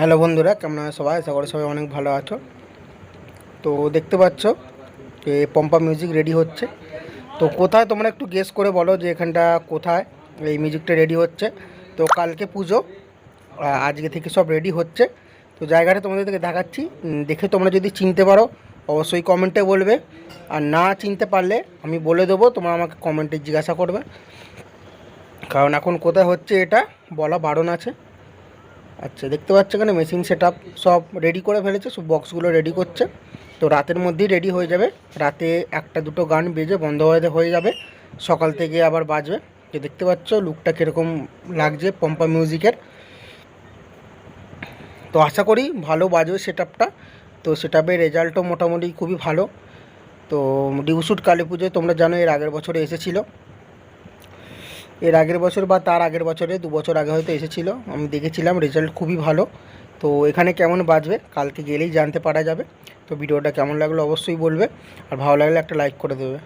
Hello বন্ধুরা, কেমন আছে সবাই? আশা করি সবাই অনেক ভালো আছো। তো দেখতে পাচ্ছ যে পম্পা মিউজিক রেডি হচ্ছে। তো কোথায় তোমরা একটু গেস করে বলো যে এখানটা কোথায়, এই মিউজিকটা রেডি হচ্ছে। তো কালকে পুজো আজকে থেকে সব রেডি হচ্ছে। তো জায়গাটা তোমাদেরকে দেখাচ্ছি। দেখে তোমরা যদি চিনতে পারো, অবশ্যই কমেন্টে বলবে। আর না চিনতে পারলে আমি বলে দেবো, তোমরা আমাকে কমেন্টে জিজ্ঞাসা করবে। কারণ এখন কোথায় হচ্ছে এটা, বলা বারণ আছে। আচ্ছা দেখতে পাচ্ছ এখানে মেশিন সেট সব রেডি করে ফেলেছে, সব বক্সগুলো রেডি করছে। তো রাতের মধ্যেই রেডি হয়ে যাবে। রাতে একটা দুটো গান বেজে বন্ধ হয়ে হয়ে যাবে। সকাল থেকে আবার বাজবে। যে দেখতে পাচ্ছ লুকটা কীরকম লাগছে পম্পা মিউজিকের তো আশা করি ভালো বাজবে সেট তো সেট রেজাল্টও মোটামুটি খুবই ভালো। তো ডিউশুট কালী পুজোয় তোমরা জানো এর আগের বছরে এসেছিল। এর আগের বছর বা তার আগের বছরে, দু বছর আগে হয়তো এসেছিল। আমি দেখেছিলাম রেজাল্ট খুবই ভালো। তো এখানে কেমন বাজবে, কালকে গেলেই জানতে পারা যাবে। তো ভিডিওটা কেমন লাগল অবশ্যই বলবে। আর ভালো লাগলে একটা লাইক করে দেবে।